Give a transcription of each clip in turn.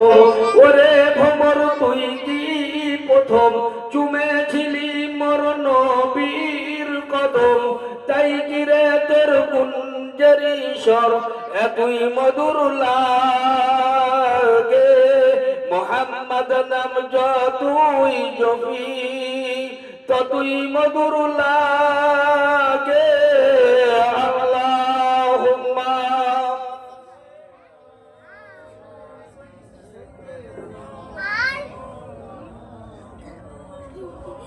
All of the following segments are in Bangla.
ওরে ভমর, তুই কি প্রথম? চুমেছিলি মর নবীর কদম। তাই গিরে তোর কুঞ্জের ঈশ্বর এতই মধুর লাগে। মোহাম্মদ নাম যতুই জপি, ততুই মধুর লাগে।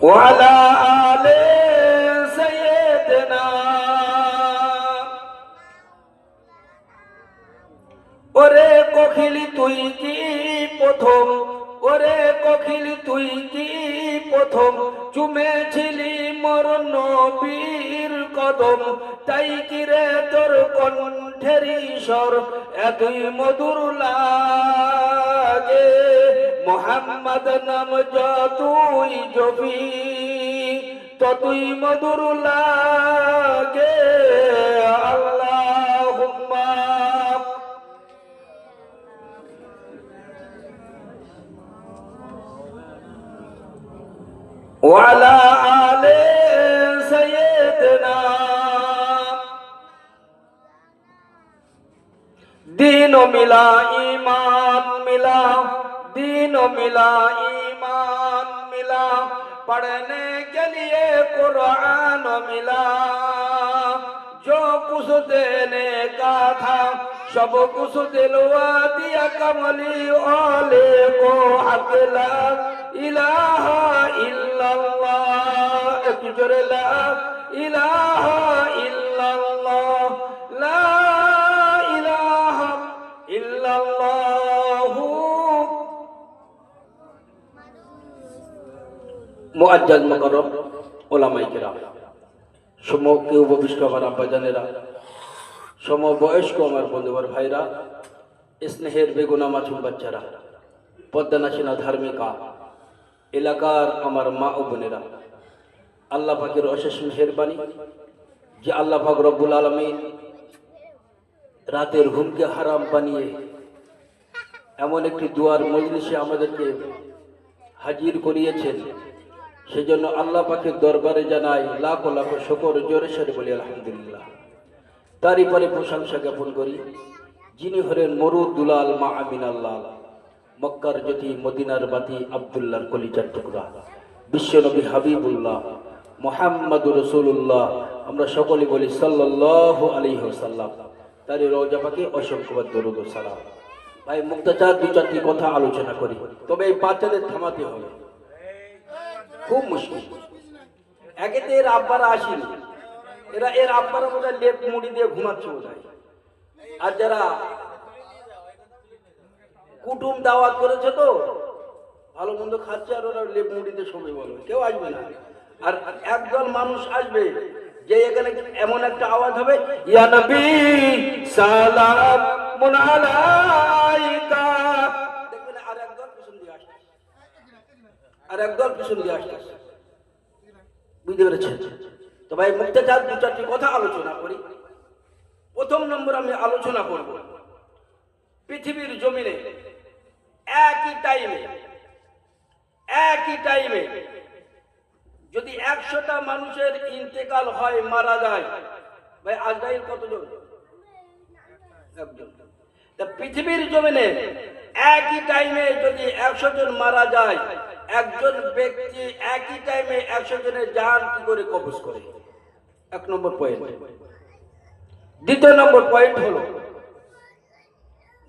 وعلى آل سيدنا ওরে কখিলি তুই কি প্রথম ওরে কখিলি তুই কি প্রথম চুমেছিলি মর নবীর কদম তাই কি রে তোর কণ্ঠের ঈশ্বর এতই মধুর লাগে মোহাম্মদ নাম যতই জবি ততই মধুর লাগে। আল্লাহ ওয়ালা আলে সৈয়দনা দিন মিলা ইমান মিলা। دین ملا ایمان ملا پڑھنے کے لیے قرآن ملا جو کچھ دینے کا تھا سب کچھ دلوا دیا کملی والے کو حق لا الہ الا اللہ ایک جرے لا الہ الا اللہ لا الہ الا اللہ মুআজ্জাজ মুকাররম ওলামাই কেরাম। সমকে উপবিষ্ট আমার আব্বাজানেরা সমবয়স্ক আমার বন্ধুবার ভাইরা, স্নেহের বেগুনা মাছুম বাচ্চারা পদ্মানাসীনা ধার্মিকা, এলাকার আমার মা ও বোনেরা। আল্লাহ পাকের অশেষ মেহেরবানি, যে আল্লাহ পাক রব্বুল আলমিন রাতের ঘুমকে হারাম বানিয়ে এমন একটি দুয়ার মজলিসে আমাদেরকে হাজির করিয়েছেন। সেজন্য আল্লাহ পাকের দরবারে জানাই, লাখো লাখো শকর, জোরে সরে বলি, আলহামদুলিল্লাহ। তারই পরে প্রশংসা জ্ঞাপন করি, যিনি হলেন মরু দুলাল মা আমিন আল্লাহ মক্কার জ্যোতি মদিনার বাতি আবদুল্লাহর কলিজার টুকরা। বিশ্বনবী হাবিবুল্লাহ মোহাম্মদ রসুল্লাহ আমরা সকলে বলি সাল্লাহ আলী সাল্লাম তারই রোজা পাখি অসংখ্যবাদ দরুদ সালাম। ভাই মুক্তাচার দু চারটি কথা আলোচনা করি, তবে এই বাচ্চাদের থামাতে হবে। খুব মুশকিল। একেতে এর আব্বারা আসেনি। এরা এর আব্বারা বোধহয় লেপ মুড়ি দিয়ে ঘুমাচ্ছে আর যারা কুটুম দাওয়াত করেছে তো, ভালো মন্দ খাচ্ছে আর ওরা লেপ মুড়িতে শোবে বলো কেউ আসবে না। আর একদল মানুষ আসবে যে এখানে এমন একটা আওয়াজ হবে, ইয়া নবী সালাম আলাইকা আর একদল পিছন দিয়ে আসছে। বুঝতে পেরেছেন? তো ভাই, মুক্তি চাঁদ, দু চারটি কথা আলোচনা করি। প্রথম নম্বর আমি আলোচনা করব। পৃথিবীর জমিনে একই টাইমে একই টাইমে যদি একশোটা মানুষের ইন্তেকাল হয়, মারা যায়, ভাই, আজরাইল কতজন? একজন। তা পৃথিবীর জমিনে একই টাইমে যদি একশো জন মারা যায় একজন ব্যক্তি একই টাইমে একশো জনের জান কি করে কবজ করে? এক নম্বর পয়েন্ট দ্বিতীয় নম্বর পয়েন্ট হলো,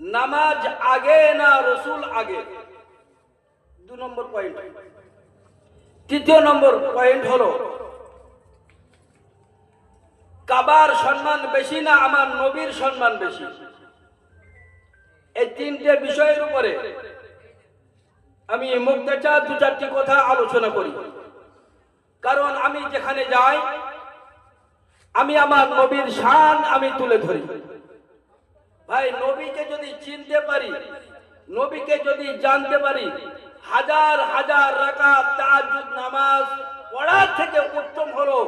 নামাজ আগে না রসুল আগে? দু নম্বর পয়েন্ট তৃতীয় নম্বর পয়েন্ট হলো, কাবার সম্মান বেশি না আমার নবীর সম্মান বেশি? এই তিনটে বিষয়ের উপরে আমি মুক্তাচা দু চারটি কথা আলোচনা করি। কারণ আমি যেখানে যাই, আমি আমার নবীর শান আমি তুলে ধরি। ভাই, নবীকে যদি চিনতে পারি, নবীকে যদি জানতে পারি, হাজার হাজার রাকাত তাহাজ্জুদ নামাজ পড়ার থেকে উত্তম হলো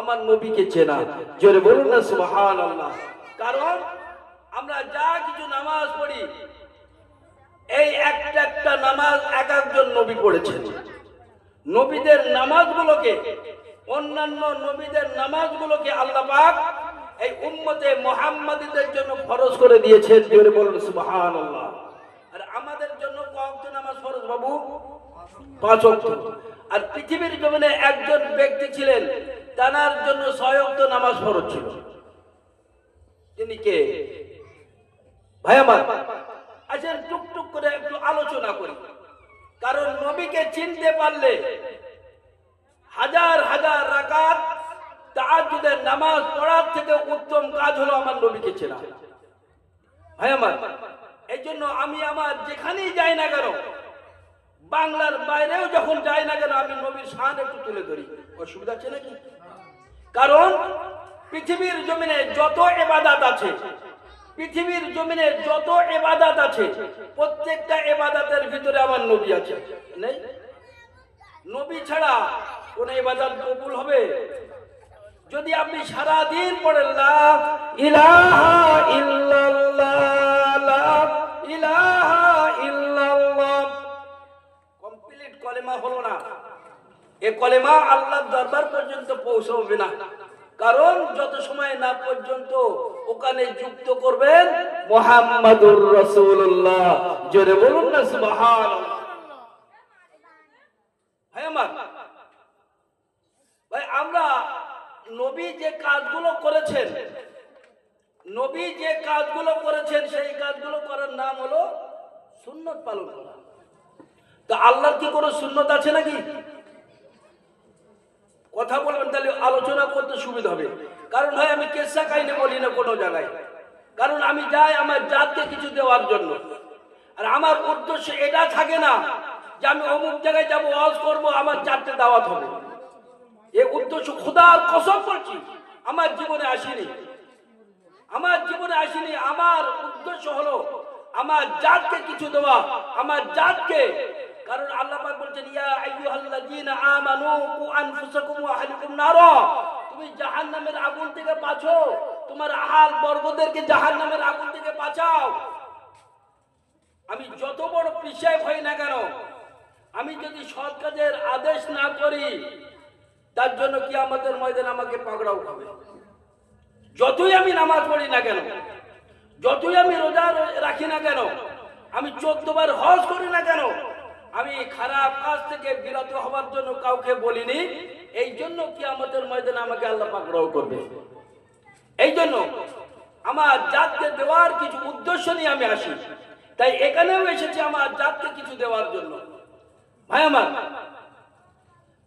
আমার নবীকে চেনা। জোরে বলুন না কারণ আমরা যা কিছু নামাজ পড়ি এই একটা একটা নামাজ এক একজন নবী পড়েছেন। নবীদের নামাজগুলোকে, অন্যান্য নবীদের নামাজগুলোকে আল্লাহ পাক এই উম্মতে মোহাম্মদীদের জন্য ফরজ করে দিয়েছেন। জোরে বলুন, সুবহানাল্লাহ। আর আমাদের জন্য কত নামাজ ফরজ, বাবু। পাঁচ ওয়াক্ত। আর পৃথিবীর জমিনে একজন ব্যক্তি ছিলেন, তানার জন্য ছয় ওয়াক্ত নামাজ ফরজ ছিল। তিনি কে? ভাই আমার। আচ্ছা টুকটুক করে একটু আলোচনা করি। কারণ নবীকে চিনতে পারলে হাজার হাজার রাকাত তাহাজ্জুদের নামাজ পড়ার থেকে উত্তম কাজ হলো আমার নবীকে চেনা। ভাই আমার এই জন্য আমি আমার যেখানেই যাই না কেন, বাংলার বাইরেও যখন যাই না কেন আমি নবীর শান একটু তুলে ধরি। অসুবিধা আছে নাকি? কারণ পৃথিবীর জমিনে যত এবাদাত আছে পৃথিবীর জমিনে যত এবাদাত আছে, প্রত্যেকটা এবাদাতের ভিতরে আমার নবী আছে। নেই? নবী ছাড়া কোন এবাদাত কবুল হবে? যদি আপনি সারা দিন পড়েন, লা ইলাহা ইল্লাল্লাহ ইলাহা ইল্লাল্লাহ কমপ্লিট কলেমা হলো না। এ কলেমা আল্লাহর দরবার পর্যন্ত পৌঁছবে না। কারণ যত সময় না পর্যন্ত ওখানে যুক্ত করবেন মোহাম্মদুর রাসূলুল্লাহ। জোরে বলুন না ভাই ভাই আমরা নবী যে কাজগুলো করেছেন, নবী যে কাজগুলো করেছেন, সেই কাজগুলো করার নাম হলো সুন্নত পালন করা। তা আল্লাহর কি কোনো সুন্নত আছে নাকি? কথা বলবেন তাহলে আলোচনা করতে সুবিধা হবে। কারণ ভাই আমি কেসা কাহিনী বলি না কোনো জায়গায়। কারণ আমি যাই আমার জাতকে কিছু দেওয়ার জন্য। আর আমার উদ্দেশ্য এটা থাকে না যে আমি অমুক জায়গায় যাব, ওয়াজ করব, আমার চারটে দাওয়াত হবে। এ উদ্দেশ্য খোদার কসম করছি আমার জীবনে আসেনি। আমার জীবনে আসেনি, আমার উদ্দেশ্য হলো আমার জাতকে কিছু দেওয়া, আমার জাতকে কারণ আল্লাহ পাক বলছেন ইয়া আইয়ুহাল্লাযীনা আমানু কু আনফুসাকুম ওয়া আহলিকুম নারা তুমি জাহান্নামের আগুন থেকে বাঁচো। তোমার আহাল বর্গদেরকে জাহান্নামের আগুন থেকে বাঁচাও। আমি যত বড় পিছায় হই না কেন, আমি যদি সৎ আদেশ না করি, তার জন্য কি আমাদের ময়দান আমাকে পাকড়াও খাবে। যতই আমি নামাজ পড়ি না কেন, যতই আমি রোজা রাখি না কেন, আমি চোদ্দ বার হজ করি না কেন আমি খারাপ কাজ থেকে বিরত হওয়ার জন্য কাউকে বলিনি। এই জন্য কি আমাদের ময়দানে আমাকে আল্লাহ পাকড়াও করবে। এই জন্য আমার জাতকে দেওয়ার কিছু উদ্দেশ্য নিয়ে আমি আসি। তাই এখানেও এসেছি আমার জাতকে কিছু দেওয়ার জন্য। ভাই আমার,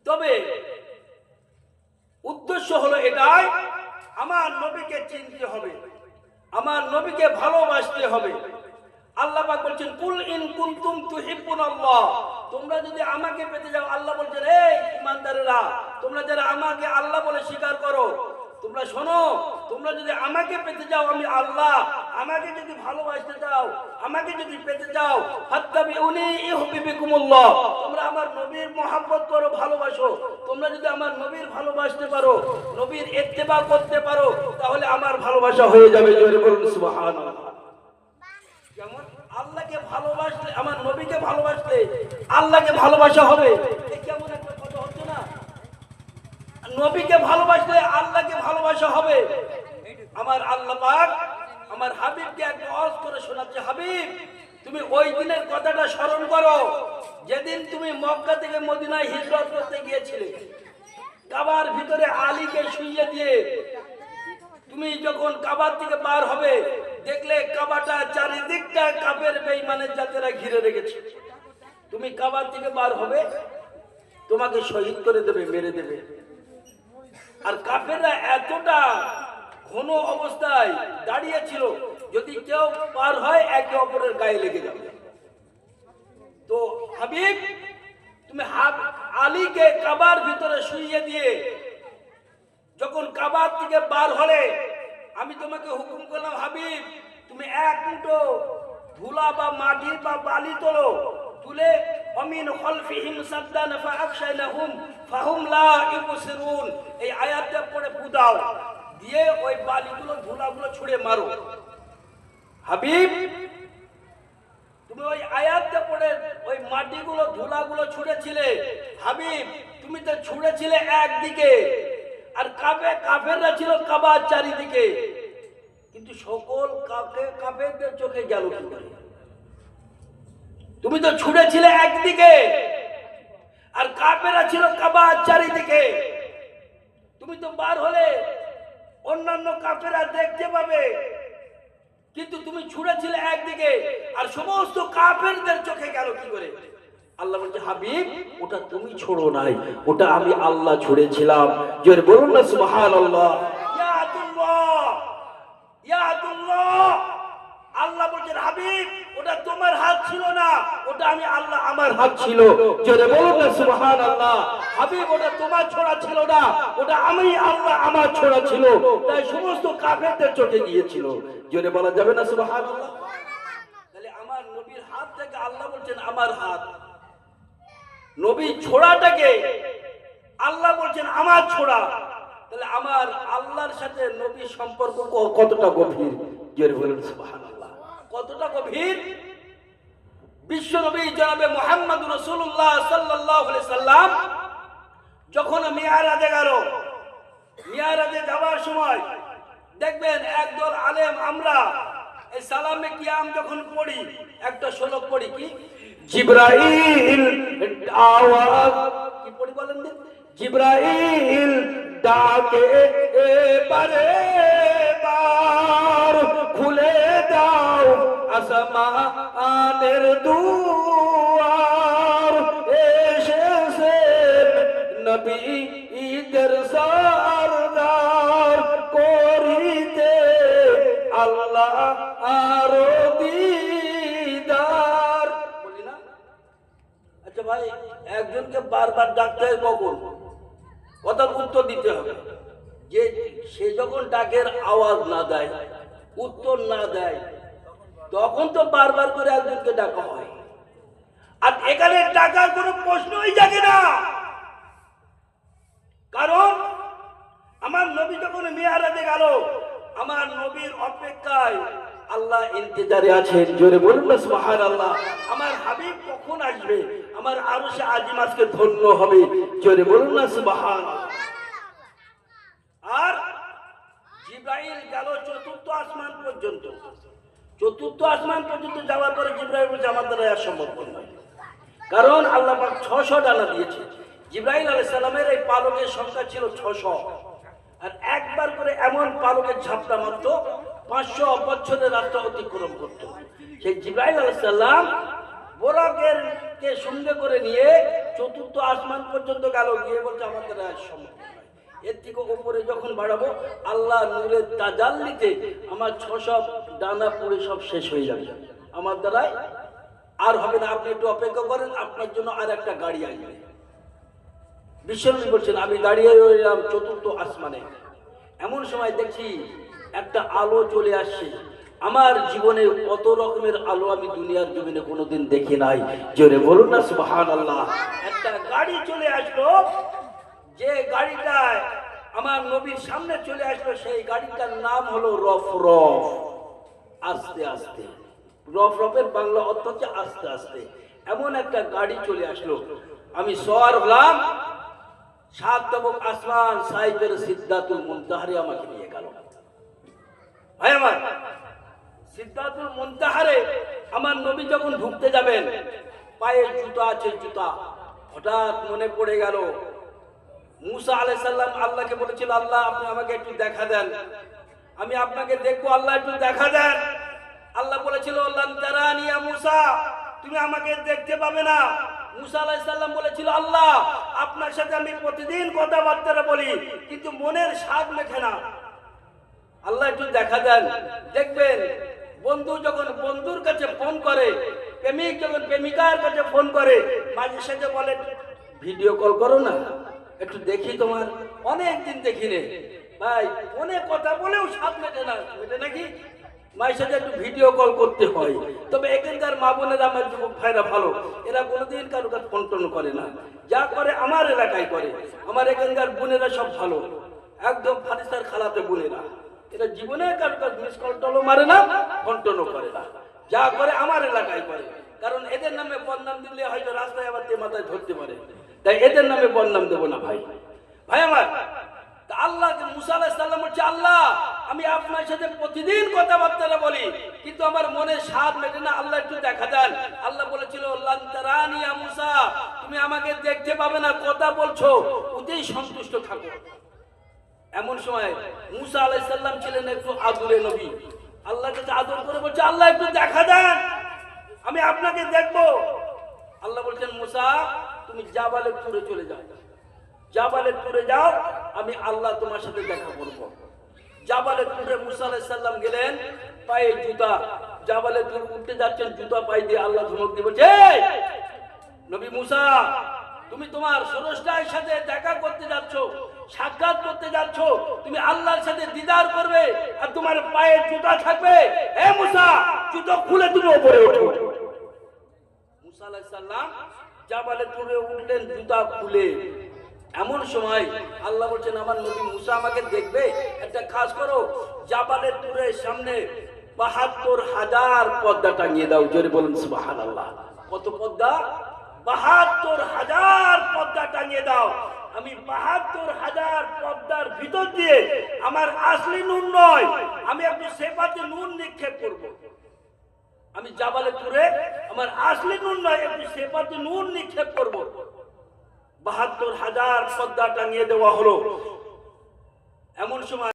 তবে উদ্দেশ্য হলো এটাই, আমার নবীকে চিনতে হবে, আমার নবীকে ভালোবাসতে হবে। আল্লাহ পাক বলছেন, কুল ইন কুনতুম তুহিব্বুন আল্লাহ তোমরা যদি আমাকে পেতে যাও, আল্লাহ বলছেন, এই ইমানদারেরা তোমরা যারা আমাকে আল্লাহ বলে স্বীকার করো, তোমরা শোনো, তোমরা যদি আমাকে পেতে যাও, আমি আল্লাহ, আমাকে যদি ভালোবাসতে চাও, আমাকে যদি পেতে চাও, ফাত্তাবিউনি ইউহিব্বুকুমুল্লাহ। তোমরা আমার নবীর মহাব্বত করো, ভালোবাসো। তোমরা যদি আমার নবীর ভালোবাসতে পারো, নবীর ইত্তেবা করতে পারো, তাহলে আমার ভালোবাসা হয়ে যাবে। সুবহানাল্লাহ। ভালোবাসলে, আমার নবীকে ভালোবাসলে আল্লাহকে ভালোবাসা হবে? কেমন একটা নবীকে ভালোবাসলে আল্লাহকে ভালোবাসা হবে? আমার আল্লাহ পাক আমার হাবিবকে একটা অজ করে শোনাচ্ছে, হাবিব, তুমি ওই দিনের কথাটা স্মরণ করো। যেদিন তুমি মক্কা থেকে মদিনায় হিজরত করতে গিয়েছিলে, কাবার ভিতরে আলীকে শুইয়ে দিয়ে তুমি যখন কাবার থেকে বার হবে দেখলে কাবাটা চারিদিকটা কাপের বেইমানের জাতেরা ঘিরে রেখেছে। তুমি কাবার থেকে বার হবে, তোমাকে শহীদ করে দেবে, মেরে দেবে। আর কাফেররা এতটা ঘন অবস্থায় দাঁড়িয়ে ছিল, যদি কেউ পার হয়, একে অপরের গায়ে লেগে যাবে। তো হাবিব, তুমি আলীকে কাবার ভিতরে শুইয়ে দিয়ে, যখন কাবার থেকে বার হলে আমি তোমাকে হুকুম করলাম, হাবিব, তুমি এক মুঠো ধুলা বা মাটি বা বালি তোলো, তুলে অমিন খলফিহিম সাদ্দান ফাআকশাইনাহুম ফাহুম লা ইবসিরুন এই আয়াতটা পড়ে পুদাও দিয়ে ওই বালিগুলো, ধুলাগুলো ছুঁড়ে মারো। হাবিব, তুমি ওই আয়াতটা পড়ে ওই মাটিগুলো, ধুলাগুলো ছুঁড়েছিলে। হাবিব, তুমি তো ছুঁড়েছিলে একদিকে। আর কাবে কাফেররা ছিল কাবার চারিদিকে। কিন্তু সকল কাফে কাফেরদের চোখে গেল কি করে? তুমি তো ছুঁড়েছিলে একদিকে, আর কাফেরা ছিল কাবার চারিদিকে। তুমি তো বার হলে অন্যান্য কাফেরা দেখতে পাবে। কিন্তু তুমি ছুঁড়েছিলে একদিকে, আর সমস্ত কাফেরদের চোখে গেল কি করে? আল্লাহ বলছে, হাবিব, ওটা তুমি ছোড়ো নাই, ওটা আমি আল্লাহ ছুড়েছিলাম। জোরে বলুন না, সুবহানাল্লাহ। আল্লাহ তাই সমস্ত কাফেরদের চোখে গিয়েছিল। আমার নবীর হাত থেকে আল্লাহ বলছেন, আমার হাত। নবী ছোড়াটাকে আল্লাহ বলছেন, আমার ছোড়া। তাহলে আমার আল্লাহর সাথে নবীর সম্পর্ক কতটা গভীর? জোরে বলুন, সুবহানাল্লাহ। কতটা গভীর? বিশ্ব নবী জনাবে মোহাম্মদ রসুল্লাহ সাল্লাহ সাল্লাম, যখন মেয়ারাজে গেল মেয়ারাজে যাওয়ার সময় দেখবেন একদল আলেম আমরা, এই সালামে কিয়াম যখন পড়ি, একটা শ্লোক পড়ি কি? জিব্রাইল আওয়াজ। কি পড়ি বলেন জিব্রাইল ডাকে এবারে বার খুলে দাও আসমানের দুয়ার। এসেছে নবী ঈদের সরদার করিতে আল্লাহ ভাই একজনকে বারবার ডাকতে হয় কখন? কথার উত্তর দিতে হবে। যে সে যখন ডাকের আওয়াজ না দেয়, উত্তর না দেয়, তখন তো বারবার করে একজনকে ডাকা হয়। আর এখানে ডাকার কোনো প্রশ্নই জাগে না। কারণ আমার নবী যখন মেয়ারাজে গেল, আমার নবীর অপেক্ষায় আল্লাহ ইন্তজারে আছেন। জোরে বলুন আল্লাহ আমার হাবিব কখন আসবে? আমার আরও সে আজিম আজকে ধন্য হবে। জোরে বলুন না সুবহান আর জিব্রাইল গেল চতুর্থ আসমান পর্যন্ত। চতুর্থ আসমান পর্যন্ত যাওয়ার পরে জিব্রাইল বলছে আর সম্ভব নয় কারণ আল্লাহ পাক ছশো ডানা দিয়েছে। জিব্রাইল আলাইহিস সালামের এই পালকের সংখ্যা ছিল ছশো। আর একবার করে এমন পালকের ঝাপটা মারতো পাঁচশো বছরের রাস্তা অতিক্রম করতো। সেই জিব্রাইল আলাইহিস সালাম বোরাকের কে সঙ্গে করে নিয়ে চতুর্থ আসমান পর্যন্ত গেল, গিয়ে বলছে আর সম্ভব এর থেকে ওপরে যখন বাড়াবো, আল্লাহ নূরের তাজাল্লিতে আমার ছসব ডানা পড়ে সব শেষ হয়ে যাবে। আমার দ্বারাই আর হবে না। আপনি একটু অপেক্ষা করেন, আপনার জন্য আর একটা গাড়ি আসবে। বিশ্বনবী বলছেন, আমি দাঁড়িয়ে রইলাম চতুর্থ আসমানে। এমন সময় দেখছি একটা আলো চলে আসছে। আমার জীবনে কত রকমের আলো আমি দুনিয়ার জমিনে কোনোদিন দেখি নাই। জোরে বলুন না সুবাহান আল্লাহ একটা গাড়ি চলে আসলো। যে গাড়িটায় আমার নবীর সামনে চলে আসলো, সেই গাড়িটার নাম হলো রফ রফ। আস্তে আস্তে। রফ রফের বাংলা অর্থ হচ্ছে আস্তে আস্তে। এমন একটা গাড়ি চলে আসলো। আমি সওয়ার হলাম। সাত তবক আসমান সাইকের সিদ্ধাতুল মুন্তাহারে আমাকে নিয়ে গেল। ভাই আমার সিদ্ধাতুল মুন্তাহারে, আমার নবী যখন ঢুকতে যাবেন পায়ে জুতা আছে জুতা, হঠাৎ মনে পড়ে গেল, মুসা আলাই সাল্লাম আল্লাহকে বলেছিল, আল্লাহ, আপনি আমাকে একটু দেখা দেন। আমি আপনাকে দেখব, আল্লাহ, একটু দেখা দেন। আল্লাহ বলেছিল মুসা, তুমি আমাকে দেখতে পাবে না। মুসা আলাই সাল্লাম বলেছিল, আল্লাহ, আপনার সাথে আমি প্রতিদিন কথাবার্তা বলি, কিন্তু মনের স্বাদ মেখে না। আল্লাহ, একটু দেখা দেন। দেখবেন বন্ধু যখন বন্ধুর কাছে ফোন করে, প্রেমিক যখন প্রেমিকার কাছে ফোন করে, মাঝে সাথে বলে, ভিডিও কল করো না, একটু দেখি তোমার, অনেক দিন দেখি নে ভাই, ফোনে কথা বলেও স্বাদ মেটে না মেটে নাকি? মায়ের সাথে একটু ভিডিও কল করতে হয়। তবে এখানকার মা বোনেরা আমার যুবক ভাইরা ভালো। এরা কোনোদিন কারও কাছে ফোন টোন করে না। যা করে আমার এলাকায় করে। আমার এখানকার বোনেরা সব ভালো। একদম ফারিস্তার খালাতে বোনেরা। এরা জীবনে কারও কাছে মিস কল টলও মারে না ফোন টোনও করে না। যা করে আমার এলাকায় করে। কারণ এদের নামে বদনাম দিলে হয়তো রাস্তায় রাস্তা মাথায় ধরতে পারে। তাই এদের নামে বদনাম দেবো না ভাই। ভাই আমার আল্লাহ মুসা আলাহ সাল্লাম বলছে, আল্লাহ, আমি আপনার সাথে প্রতিদিন কথাবার্তা বলি, কিন্তু আমার মনে স্বাদ মেটে না। আল্লাহ একটু দেখা দেন। আল্লাহ বলেছিল মুসা, তুমি আমাকে দেখতে পাবে না, কথা বলছো ওতেই সন্তুষ্ট থাকো। এমন সময় মুসা আলাইসাল্লাম ছিলেন একটু আদুরে নবী। আল্লাহ কাছে আদর করে বলছে, আল্লাহ একটু দেখা দেন, আমি আপনাকে দেখব। আল্লাহ বলছেন, মুসা, তুমি জাবালের তুরে চলে যাও। জাবালের তুরে যাও, আমি আল্লাহ তোমার সাথে দেখা করব। জাবালের তুরে মুসা আলাইসাল্লাম গেলেন, পায়ে জুতা। জাবালের তুর উঠতে যাচ্ছেন, জুতা পায়ে দিয়ে আল্লাহ ধমক দিয়ে বলছে নবী মুসা, তুমি তোমার সরষ্টার সাথে দেখা করতে যাচ্ছ। সাক্ষাৎ করতে যাচ্ছ, তুমি আল্লাহর সাথে দিদার করবে আর তোমার পায়ে জুতা থাকবে। হে মুসা, জুতো খুলে তুমি উপরে ওঠো। মুসা আলাইহিস সালাম জাবালে তুলে উঠলেন, জুতা খুলে। এমন সময় আল্লাহ বলছেন, আমার নবী মুসা আমাকে দেখবে? একটা কাজ করো জাবালের তুরের সামনে বাহাত্তর হাজার পর্দা টাঙিয়ে দাও। জোরে বলুন সুবাহান আল্লাহ কত পর্দা? বাহাত্তর হাজার পর্দা টাঙিয়ে দাও। আমি বাহাত্তর হাজার পদ্মার ভিতর দিয়ে আমার আসলি নুন নয়, আমি একটু সেপাতে নুন নিক্ষেপ করব। আমি জাবালে তুরে আমার আসলি নুন নয়, একটু সেপাতে নুন নিক্ষেপ করব বাহাত্তর হাজার পদ্মা টাঙিয়ে দেওয়া হলো এমন সময়